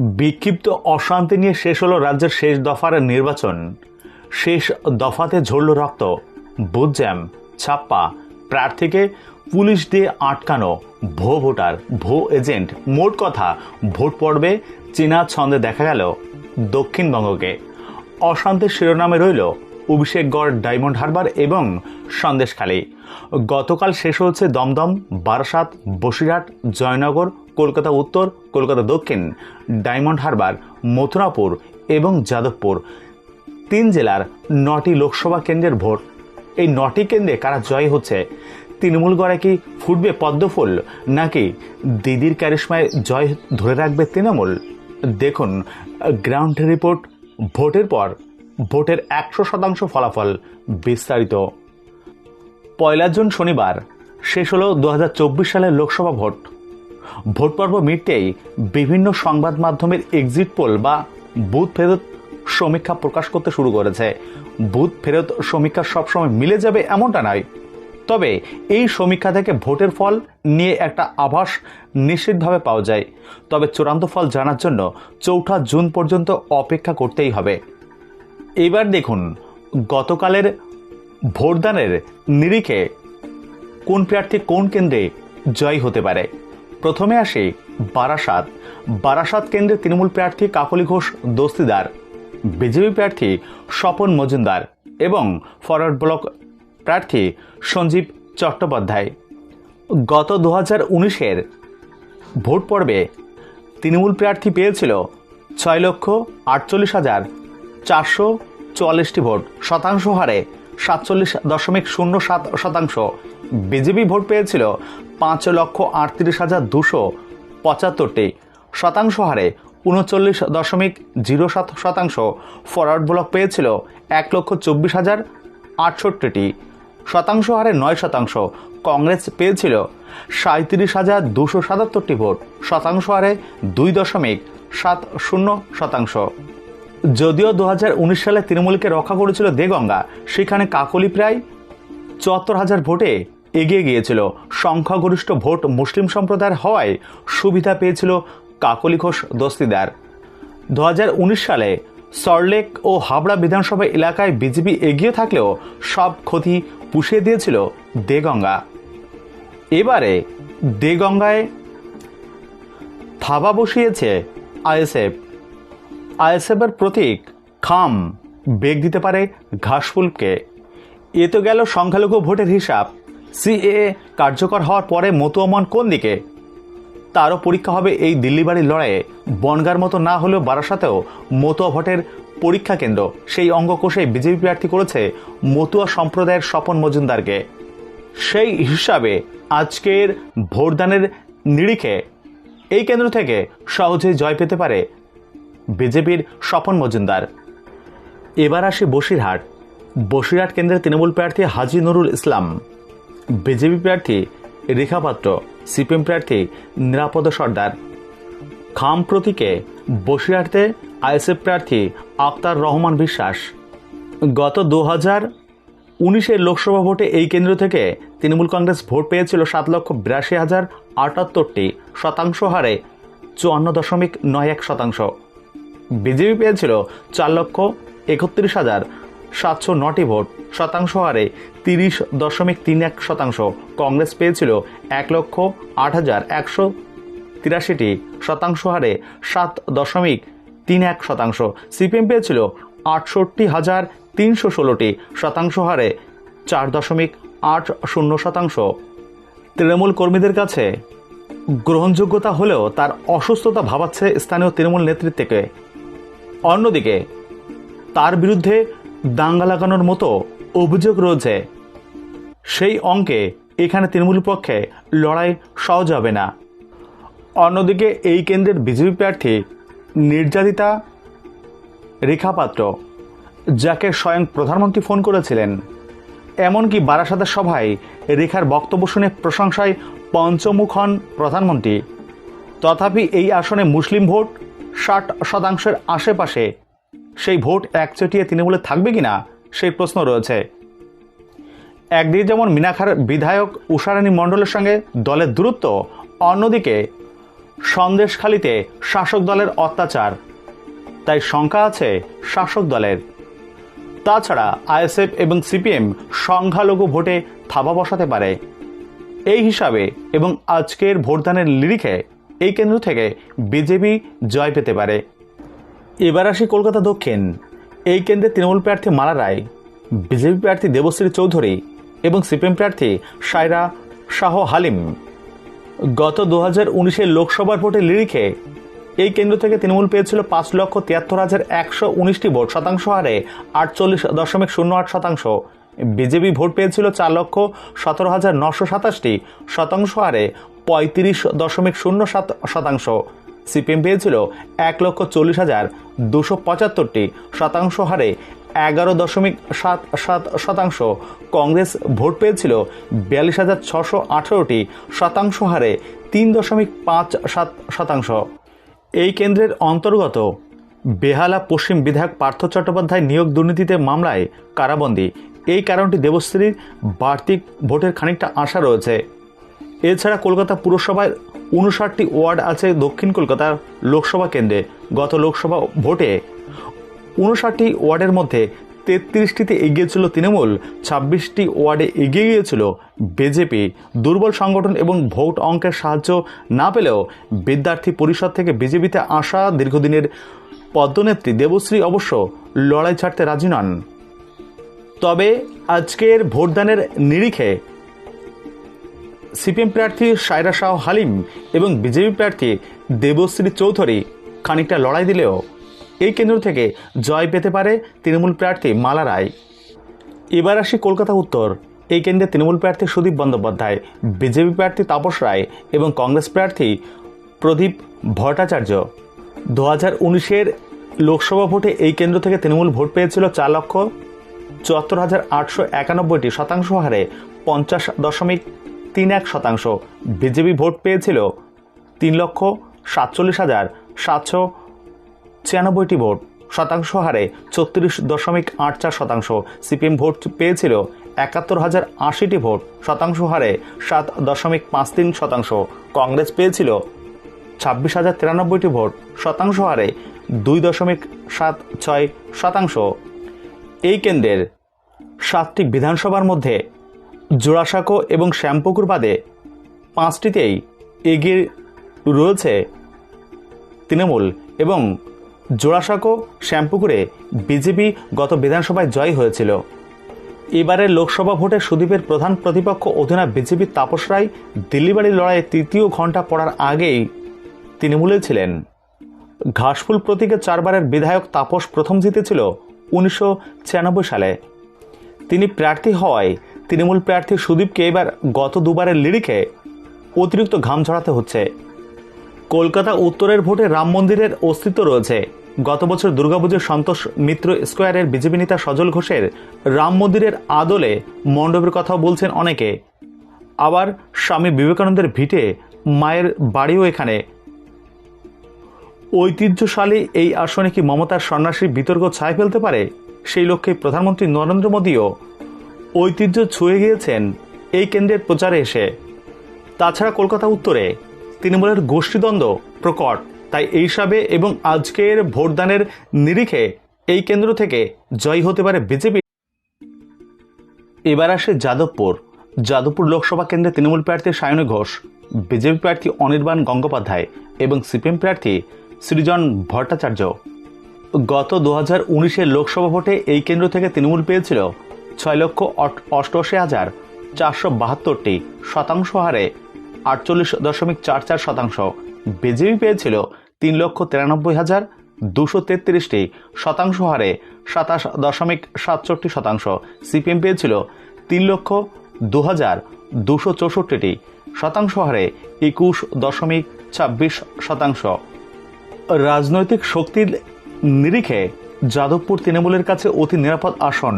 বিক্ষিপ্ত অশান্তি নিয়ে শেষ হলো রাজ্যের শেষ দফার নির্বাচন। শেষ দফাতে ঝরল রক্ত, বুথ জ্যাম, ছাপ্পা, প্রার্থীকে পুলিশ দিয়ে আটকানো ভো ভোটার ভো এজেন্ট, মোট কথা, ভোট পর্বে চীনা ছন্দে দেখা গেল দক্ষিণবঙ্গকে। অশান্তির শিরোনামে রইল অভিষেকগড় ডায়মন্ড হারবার এবং সন্দেশখালী। গতকাল শেষ হচ্ছে দমদম, বারাসাত, বসিরহাট, জয়নগর, কলকাতা উত্তর, কলকাতা দক্ষিণ, ডায়মন্ড হারবার, মথুরাপুর এবং যাদবপুর। তিন জেলার নটি লোকসভা কেন্দ্রের ভোট। এই নটি কেন্দ্রে কারা জয় হচ্ছে? তৃণমূল গড়ে কি ফুটবে পদ্মফুল নাকি দিদির ক্যারিশমায় জয় ধরে রাখবে তৃণমূল? দেখুন, গ্রাউন্ড রিপোর্ট, ভোটের পর। ভোটের একশো শতাংশ ফলাফল বিস্তারিত। পয়লা জুন শনিবার শেষ হলো দু হাজার চব্বিশ সালের লোকসভা ভোট। ভোট পর্ব মিটতেই বিভিন্ন সংবাদ মাধ্যমের এক্সিট পোল বা বুথ ফেরত সমীক্ষা প্রকাশ করতে শুরু করেছে। বুথ ফেরত সমীক্ষা সবসময় মিলে যাবে এমনটা নয়। তবে এই সমীক্ষা থেকে ভোটের ফল নিয়ে একটা আভাস নিশ্চিতভাবে পাওয়া যায়। তবে চূড়ান্ত ফল জানার জন্য চৌঠা জুন পর্যন্ত অপেক্ষা করতেই হবে। এবার দেখুন, গতকালের ভোটদানের নিরিখে কোন প্রার্থী কোন কেন্দ্রে জয় হতে পারে? প্রথমে আসি বারাসাত। বারাসাত কেন্দ্রে তৃণমূল প্রার্থী কাকলি ঘোষ দস্তিদার, বিজেপি প্রার্থী স্বপন মজুমদার এবং ফরওয়ার্ড ব্লক প্রার্থী সঞ্জীব চট্টোপাধ্যায়। গত দু হাজার উনিশের ভোট পর্বে তৃণমূল প্রার্থী পেয়েছিল ছয় লক্ষ আটচল্লিশ হাজার চারশো চুয়াল্লিশটি ভোট। শতাংশ হারে সাতচল্লিশ দশমিক শূন্য সাত শতাংশ। বিজেপি ভোট পেয়েছিল পাঁচ লক্ষ আটত্রিশ হাজার দুশো পঁচাত্তরটি। শতাংশ হারে উনচল্লিশ দশমিক জিরো সাত শতাংশ। ফরওয়ার্ড ব্লক পেয়েছিল এক লক্ষ চব্বিশ হাজার আটষট্টিটি। শতাংশ হারে নয় শতাংশ। কংগ্রেস পেয়েছিল সাঁত্রিশ হাজার দুশো সাতাত্তরটি ভোট। শতাংশ হারে দুই দশমিক সাত শূন্য শতাংশ। যদিও দু হাজার উনিশ সালে তৃণমূলকে রক্ষা করেছিল দেগঙ্গা, সেখানে কাকলি প্রায় চুয়াত্তর হাজার ভোটে এগিয়ে গিয়েছিল। সংখ্যাগরিষ্ঠ ভোট মুসলিম সম্প্রদায়ের হওয়ায় সুবিধা পেয়েছিল কাকলি ঘোষ দস্তিদার। দু হাজার উনিশ সালে সরলেক ও হাবড়া বিধানসভা এলাকায় বিজেপি এগিয়ে থাকলেও সব ক্ষতি পুষিয়ে দিয়েছিল দেগঙ্গা। এবারে দেগঙ্গায় থাবা বসিয়েছে আইএসএফ। আইএসএফের প্রতীক, খাম, বেগ দিতে পারে ঘাসফুলকে। এ তো গেল সংখ্যালঘু ভোটের হিসাব। সিএ কার্যকর হওয়ার পরে মতুয়মান কোন দিকে? তারও পরীক্ষা হবে এই দিল্লি বাড়ির লড়াইয়ে। বনগার মতো না হলেও বারাসাতেও মতুয়া ভোটের পরীক্ষা কেন্দ্র। সেই অঙ্গকোষে বিজেপি প্রার্থী করেছে মতুয়া সম্প্রদায়ের স্বপন মজুমদারকে। সেই হিসাবে আজকের ভোটদানের নিরিখে এই কেন্দ্র থেকে সহজেই জয় পেতে পারে বিজেপির স্বপন মজুমদার। এবার আসে বসিরহাট। বসিরহাট কেন্দ্রের তৃণমূল প্রার্থী হাজি নুরুল ইসলাম। বিজেপি প্রার্থী রেখা পাত্র, সিপিএম প্রার্থী নিরাপদ সর্দার। খাম প্রতীকে বসিরহাটে আইএসএফ প্রার্থী আক্তার রহমান বিশ্বাস। গত দু হাজার উনিশের লোকসভা ভোটে এই কেন্দ্র থেকে তৃণমূল কংগ্রেস ভোট পেয়েছিল সাত লক্ষ বিরাশি হাজার আটাত্তরটি শতাংশ হারে চুয়ান্ন দশমিক নয় এক শতাংশ। বিজেপি পেয়েছিল চার লক্ষ একত্রিশ হাজার সাতশো নটি ভোট। শতাংশ হারে তিরিশ দশমিক তিন এক শতাংশ। কংগ্রেস পেয়েছিল এক লক্ষ আট হাজার একশো তিরাশিটি। শতাংশ হারে সাত দশমিক তিন এক শতাংশ। সিপিএম পেয়েছিল আটষট্টি হাজার তিনশো ষোলোটি। শতাংশ হারে চার দশমিক আট শূন্য শতাংশ। তৃণমূল কর্মীদের কাছে গ্রহণযোগ্যতা হলেও তার অসুস্থতা ভাবাচ্ছে স্থানীয় তৃণমূল নেতৃত্বকে। অন্যদিকে, তার বিরুদ্ধে দাঙ্গা লাগানোর মতো অভিযোগ রয়েছে। সেই অঙ্কে এখানে তৃণমূল পক্ষে লড়াই সহজ হবে না। অন্যদিকে, এই কেন্দ্রের বিজেপি প্রার্থী নির্যাতিতা রেখা পাত্র, যাকে স্বয়ং প্রধানমন্ত্রী ফোন করেছিলেন। এমনকি বারাসাতের সভায় রেখার বক্তব্য শুনে প্রশংসায় পঞ্চমুখ হন প্রধানমন্ত্রী। তথাপি এই আসনে মুসলিম ভোট ষাট শতাংশের আশেপাশে, সেই ভোট একচটিয়ে তৃণমূলে থাকবে কিনা, সেই প্রশ্ন রয়েছে। একদিকে যেমন মিনাখার বিধায়ক উষারানী মণ্ডলের সঙ্গে দলের দূরত্ব, অন্যদিকে সন্দেশখালিতে শাসক দলের অত্যাচার, তাই শঙ্কা আছে শাসক দলের। তাছাড়া আইএসএফ এবং সিপিএম সংখ্যালঘু ভোটে থাবা বসাতে পারে। এই হিসাবে এবং আজকের ভোটদানের লিরিখে এই কেন্দ্র থেকে বিজেপি জয় পেতে পারে। এবার আসি কলকাতা দক্ষিণ। এই কেন্দ্রে তৃণমূল প্রার্থী মালা রায়, বিজেপি প্রার্থী দেবশ্রী চৌধুরী এবং সিপিএম প্রার্থী সায়রা শাহ হালিম। গত দু হাজার উনিশের লোকসভার ভোটের লিরিখে এই কেন্দ্র থেকে তৃণমূল পেয়েছিল পাঁচ লক্ষ তিয়াত্তর হাজার একশো উনিশটি ভোট শতাংশ হারে আটচল্লিশ দশমিক শূন্য আট শতাংশ। বিজেপি ভোট পেয়েছিল চার লক্ষ সতেরো হাজার নশো সাতাশটি শতাংশ হারে পঁয়ত্রিশ দশমিক শূন্য সাত শতাংশ। সিপিএম পেয়েছিল এক লক্ষ চল্লিশ হাজার দুশো পঁচাত্তরটি শতাংশ হারে এগারো দশমিক সাত সাত শতাংশ। কংগ্রেস ভোট পেয়েছিল বিয়াল্লিশ হাজার ছশো আঠেরোটি শতাংশ হারে তিন দশমিক পাঁচ সাত শতাংশ। এই কেন্দ্রের অন্তর্গত বেহালা পশ্চিম বিধায়ক পার্থ চট্টোপাধ্যায় নিয়োগ দুর্নীতিতে মামলায় কারাবন্দী। এই কারণটি দেবশ্রীর বাড়তি ভোটের খানিকটা আশা রয়েছে। এছাড়া কলকাতা পুরসভায় উনষাটটি ওয়ার্ড আছে দক্ষিণ কলকাতার লোকসভা কেন্দ্রে, গত লোকসভা ভোটে। উনষাটটি ওয়ার্ডের মধ্যে তেত্রিশটিতে এগিয়ে ছিল তৃণমূল, ছাব্বিশটি ওয়ার্ডে এগিয়ে গিয়েছিল বিজেপি। দুর্বল সংগঠন এবং ভোট অঙ্কের সাহায্য না পেলেও বিদ্যার্থী পরিষদ থেকে বিজেপিতে আসা দীর্ঘদিনের পদ্মনেত্রী দেবশ্রী অবশ্য লড়াই ছাড়তে রাজি নন। তবে আজকের ভোটদানের নিরিখে সিপিএম প্রার্থী সায়রা শাহ হালিম এবং বিজেপি প্রার্থী দেবশ্রী চৌধুরী খানিকটা লড়াই দিলেও এই কেন্দ্র থেকে জয় পেতে পারে তৃণমূল প্রার্থী মালা রায়। এবার আসি কলকাতা উত্তর। এই কেন্দ্রে তৃণমূল প্রার্থী সুদীপ বন্দ্যোপাধ্যায়, বিজেপি প্রার্থী তাপস রায় এবং কংগ্রেস প্রার্থী প্রদীপ ভট্টাচার্য। দু হাজার উনিশের লোকসভা ভোটে এই কেন্দ্র থেকে তৃণমূল ভোট পেয়েছিল চার লক্ষ চুয়াত্তর হাজার আটশো একানব্বইটি শতাংশ হারে পঞ্চাশ দশমিক তিন এক শতাংশ। বিজেপি ভোট পেয়েছিল তিন লক্ষ সাতচল্লিশ হাজার সাতশো ছিয়ানব্বইটি ভোট। শতাংশ হারে ছত্রিশ দশমিক আট চার শতাংশ। সিপিএম ভোট পেয়েছিল একাত্তর হাজার আশিটি ভোট। শতাংশ হারে সাত দশমিক পাঁচ তিন শতাংশ। কংগ্রেস পেয়েছিল ছাব্বিশ হাজার তিরানব্বইটি ভোট। শতাংশ হারে দুই দশমিক সাত ছয় শতাংশ। এই কেন্দ্রের সাতটি বিধানসভার মধ্যে জোড়াসাঁকো এবং শ্যামপুকুর বাদে পাঁচটিতেই এগিয়ে রয়েছে তৃণমূল এবং জোড়াসাঁকো শ্যামপুকুরে বিজেপি গত বিধানসভায় জয় হয়েছিল। এবারের লোকসভা ভোটে সুদীপের প্রধান প্রতিপক্ষ অধিনায়ক বিজেপির তাপস রায় দিল্লিবাড়ির লড়াইয়ে তৃতীয় ঘণ্টা পড়ার আগেই তৃণমূলে ছিলেন। ঘাসফুল প্রতীকে চারবারের বিধায়ক তাপস প্রথম জিতেছিল উনিশশো ছিয়ানব্বই সালে। তিনি প্রার্থী হওয়ায় তৃণমূল প্রার্থী সুদীপকে এবার গত দুবারের লিরিকে অতিরিক্ত ঘাম ঝরাতে হচ্ছে। কলকাতা উত্তরের ভোটে রাম মন্দিরের অস্তিত্ব রয়েছে। গত বছর দুর্গাপুজোর সন্তোষ মিত্র স্কোয়ারের বিজেপি নেতা সজল ঘোষের রাম মন্দিরের আদলে মণ্ডপের কথাও বলছেন অনেকে। আবার স্বামী বিবেকানন্দের ভিটে মায়ের বাড়িও এখানে। ঐতিহ্যশালী এই আসনে কি মমতার সন্ন্যাসী বিতর্ক ছায় ফেলতে পারে? সেই লক্ষ্যে প্রধানমন্ত্রী নরেন্দ্র মোদীও ঐতিহ্য ছুঁয়ে গিয়েছেন এই কেন্দ্রের প্রচারে এসে। তাছাড়া কলকাতা উত্তরে তৃণমূলের গোষ্ঠীদ্বন্দ্ব প্রকট। তাই এই এবং আজকের ভোটদানের নিরিখে এই কেন্দ্র থেকে জয় হতে পারে বিজেপি। এবার আসে যাদবপুর। যাদবপুর লোকসভা কেন্দ্রে তৃণমূল প্রার্থী সায়নী ঘোষ, বিজেপি প্রার্থী অনির্বাণ গঙ্গোপাধ্যায় এবং সিপিএম প্রার্থী সৃজন ভট্টাচার্য। গত দু হাজার লোকসভা ভোটে এই কেন্দ্র থেকে তৃণমূল পেয়েছিল ছয় লক্ষ অষ্টআশি হাজার চারশো বাহাত্তরটি শতাংশ হারে আটচল্লিশ দশমিক চার চার শতাংশ। বিজেপি পেয়েছিল তিন লক্ষ তিরানব্বই হাজার দুশো তেত্রিশটি শতাংশ হারে সাতাশ দশমিক সাতষট্টি শতাংশ। সিপিএম পেয়েছিল তিন লক্ষ দু হাজার দুশো চৌষট্টিটি শতাংশ হারে একুশ দশমিক ছাব্বিশ শতাংশ। রাজনৈতিক শক্তির নিরিখে যাদবপুর তৃণমূলের কাছে অতি নিরাপদ আসন।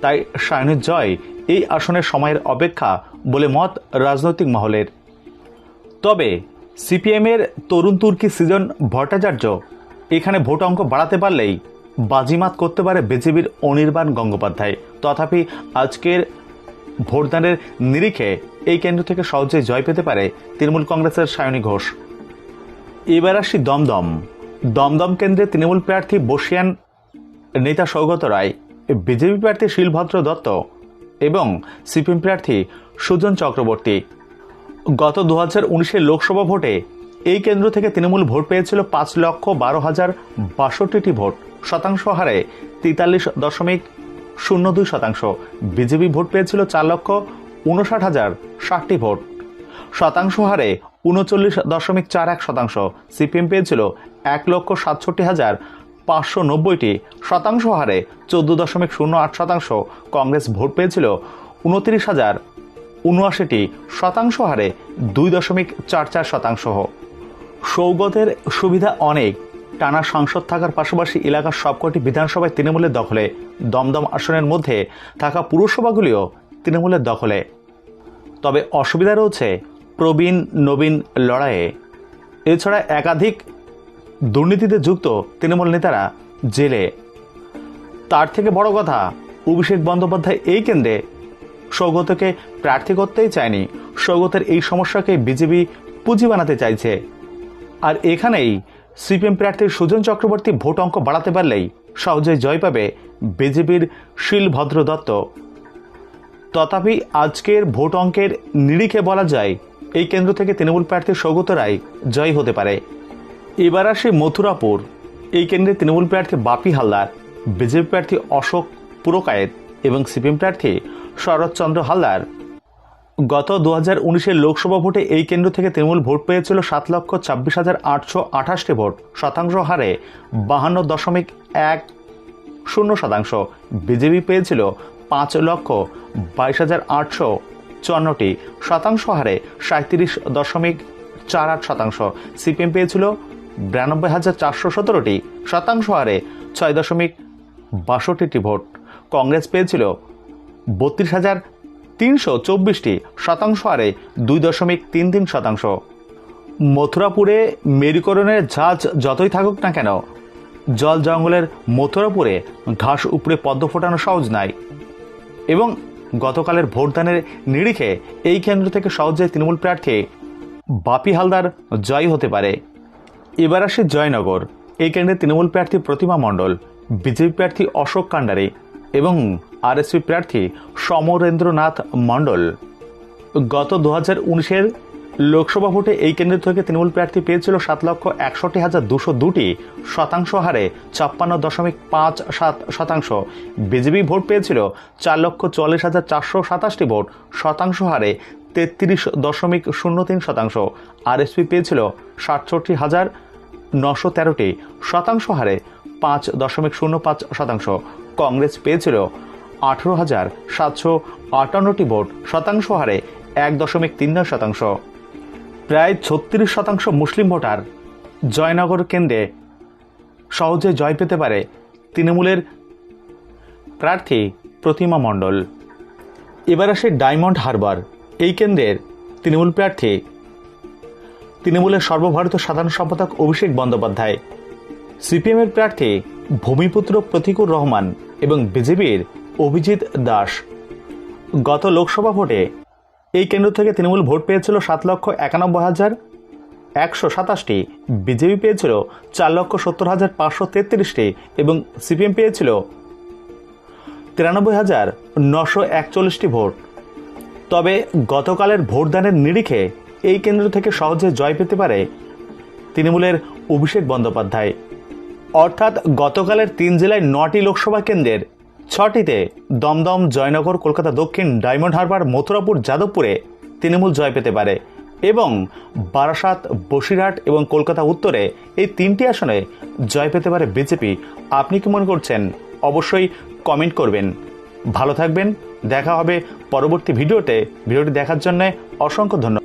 তাই সায়নের জয় এই আসনের সময়ের অপেক্ষা বলে মত রাজনৈতিক মহলের। তবে সিপিএমের তরুণ তুর্কি সৃজন ভট্টাচার্য এখানে ভোট অঙ্ক বাড়াতে পারলেই বাজিমাত করতে পারে বিজেপির অনির্বাণ গঙ্গোপাধ্যায়। তথাপি আজকের ভোটদানের নিরিখে এই কেন্দ্র থেকে সহজেই জয় পেতে পারে তৃণমূল কংগ্রেসের সায়নী ঘোষ। এবার আসি দমদম। দমদম কেন্দ্রে তৃণমূল প্রার্থী বসিয়ান নেতা সৌগত রায় বিজেপি প্রার্থী শিলভদ্র দত্ত এবং সিপিএম প্রার্থী সুজন চক্রবর্তী। গত দু হাজার উনিশের লোকসভা ভোটে এই কেন্দ্র থেকে তৃণমূল ভোট পেয়েছিল পাঁচ লক্ষ বারো হাজার বাষট্টিটি ভোট। শতাংশ হারে তেতাল্লিশ দশমিক শূন্য দুই শতাংশ। বিজেপি ভোট পেয়েছিল চার লক্ষ উনষাট হাজার ষাটটি ভোট। শতাংশ হারে উনচল্লিশ দশমিক চার এক শতাংশ। সিপিএম পেয়েছিল এক লক্ষ সাতষট্টি হাজার পাঁচশো নব্বইটি শতাংশ হারে চোদ্দ দশমিক শূন্য আট শতাংশ কংগ্রেস ভোট পেয়েছিল, উনত্রিশ হাজার উনআশিটি শতাংশ হারে দুই দশমিক চার চার শতাংশ। সৌগতের সুবিধা অনেক, টানা সাংসদ থাকার পাশাপাশি এলাকার সবকটি বিধানসভায় তৃণমূলের দখলে, দমদম আসনের মধ্যে থাকা পুরসভাগুলিও তৃণমূলের দখলে। তবে অসুবিধা রয়েছে প্রবীণ নবীন লড়াইয়ে। এছাড়া একাধিক দুর্নীতিতে যুক্ত তৃণমূল নেতারা জেলে। তার থেকে বড় কথা, অভিষেক বন্দ্যোপাধ্যায় এই কেন্দ্রে সৌগতকে প্রার্থী করতেই চায়নি। সৌগতের এই সমস্যাকে বিজেপি পুঁজি বানাতে চাইছে। আর এখানেই সিপিএম প্রার্থীর সুজন চক্রবর্তী ভোট অঙ্ক বাড়াতে পারলেই সহজেই জয় পাবে বিজেপির শিলভদ্র দত্ত। তথাপি আজকের ভোট অঙ্কের নিরিখে বলা যায়, এই কেন্দ্র থেকে তৃণমূল প্রার্থী সৌগত রায় জয় হতে পারে। এবার আসে মথুরাপুর। এই কেন্দ্রে তৃণমূল প্রার্থী বাপি হালদার, বিজেপি প্রার্থী অশোক পুরকায়েত এবং সিপিএম প্রার্থী শরৎচন্দ্র হালদার। গত দু হাজার লোকসভা ভোটে এই কেন্দ্র থেকে তৃণমূল ভোট পেয়েছিল সাত লক্ষ ছাব্বিশ হাজার আটশো আঠাশটি ভোট, শতাংশ হারে বাহান্ন দশমিক এক শূন্য শতাংশ। বিজেপি পেয়েছিল পাঁচ লক্ষ বাইশ হাজার আটশো চুয়ান্নটি, শতাংশ হারে সাঁত্রিশ দশমিক চার আট শতাংশ। সিপিএম পেয়েছিল বিরানব্বই হাজার চারশো সতেরোটি শতাংশ হারে ছয় দশমিক বাষট্টিটি ভোট। কংগ্রেস পেয়েছিল বত্রিশ হাজার তিনশো চব্বিশটি শতাংশ হারে দুই দশমিক তিন তিন শতাংশ। মথুরাপুরে মেরুকরণের ঝাঁজ যতই থাকুক না কেন, জল জঙ্গলের মথুরাপুরে ঘাস উপড়ে পদ্ম ফোটানো সহজ নাই। এবং গতকালের ভোটদানের নিরিখে এই কেন্দ্র থেকে সহজে তৃণমূল প্রার্থী বাপি হালদার জয় হতে পারে। এবার আসে জয়নগর। এই কেন্দ্রে তৃণমূল প্রার্থী প্রতিমা মণ্ডল, বিজেপি প্রার্থী অশোক কান্ডারি এবং আরএসপি প্রার্থী সমরেন্দ্রনাথ মণ্ডল। গত দু হাজার উনিশের লোকসভা ভোটে এই কেন্দ্র থেকে তৃণমূল প্রার্থী পেয়েছিল সাত লক্ষ একষট্টি হাজার দুশো দুটি শতাংশ হারে ছাপ্পান্ন দশমিক পাঁচ সাত শতাংশ। বিজেপি ভোট পেয়েছিল চার লক্ষ চল্লিশ হাজার চারশো সাতাশটি ভোট, শতাংশ হারে তেত্রিশ দশমিক শূন্য তিন শতাংশ। আরএসপি পেয়েছিল সাতষট্টি হাজার নশো তেরোটি শতাংশ হারে পাঁচ দশমিক শূন্য পাঁচ শতাংশ। কংগ্রেস পেয়েছিল আঠেরো হাজার সাতশো আটান্নটি ভোট শতাংশ হারে এক দশমিক তিন নয় শতাংশ। প্রায় ছত্রিশ শতাংশ মুসলিম ভোটার জয়নগর কেন্দ্রে সহজে জয় পেতে পারে তৃণমূলের প্রার্থী প্রতিমা মণ্ডল। এবার আসে ডায়মন্ড হারবার। এই কেন্দ্রের তৃণমূল প্রার্থী তৃণমূলের সর্বভারতীয় সাধারণ সম্পাদক অভিষেক বন্দ্যোপাধ্যায়, সিপিএমের প্রার্থী ভূমিপুত্র প্রতিকুর রহমান এবং বিজেপির অভিজিৎ দাস। গত লোকসভা ভোটে এই কেন্দ্র থেকে তৃণমূল ভোট পেয়েছিল সাত লক্ষ একানব্বই হাজার একশো সাতাশটি, বিজেপি পেয়েছিল চার লক্ষ সত্তর হাজার পাঁচশো তেত্রিশটি এবং সিপিএম পেয়েছিল তিরানব্বই হাজার নশো একচল্লিশটি ভোট। তবে গতকালের ভোটদানের নিরিখে এই কেন্দ্র থেকে সহজে জয় পেতে পারে তৃণমূলের অভিষেক বন্দ্যোপাধ্যায়। অর্থাৎ গতকালের তিন জেলায় নটি লোকসভা কেন্দ্রের, ছটিতে দমদম, জয়নগর, কলকাতা, দক্ষিণ, ডায়মন্ড হারবার, মথুরাপুর, যাদবপুরে তৃণমূল জয় পেতে পারে এবং বারাসাত, বসিরহাট এবং কলকাতা উত্তরে এই তিনটি আসনে জয় পেতে পারে বিজেপি। আপনি কি মনে করছেন? অবশ্যই কমেন্ট করবেন। ভালো থাকবেন। দেখা হবে পরবর্তী ভিডিওতে। ভিডিওটি দেখার জন্য অসংখ্য ধন্যবাদ।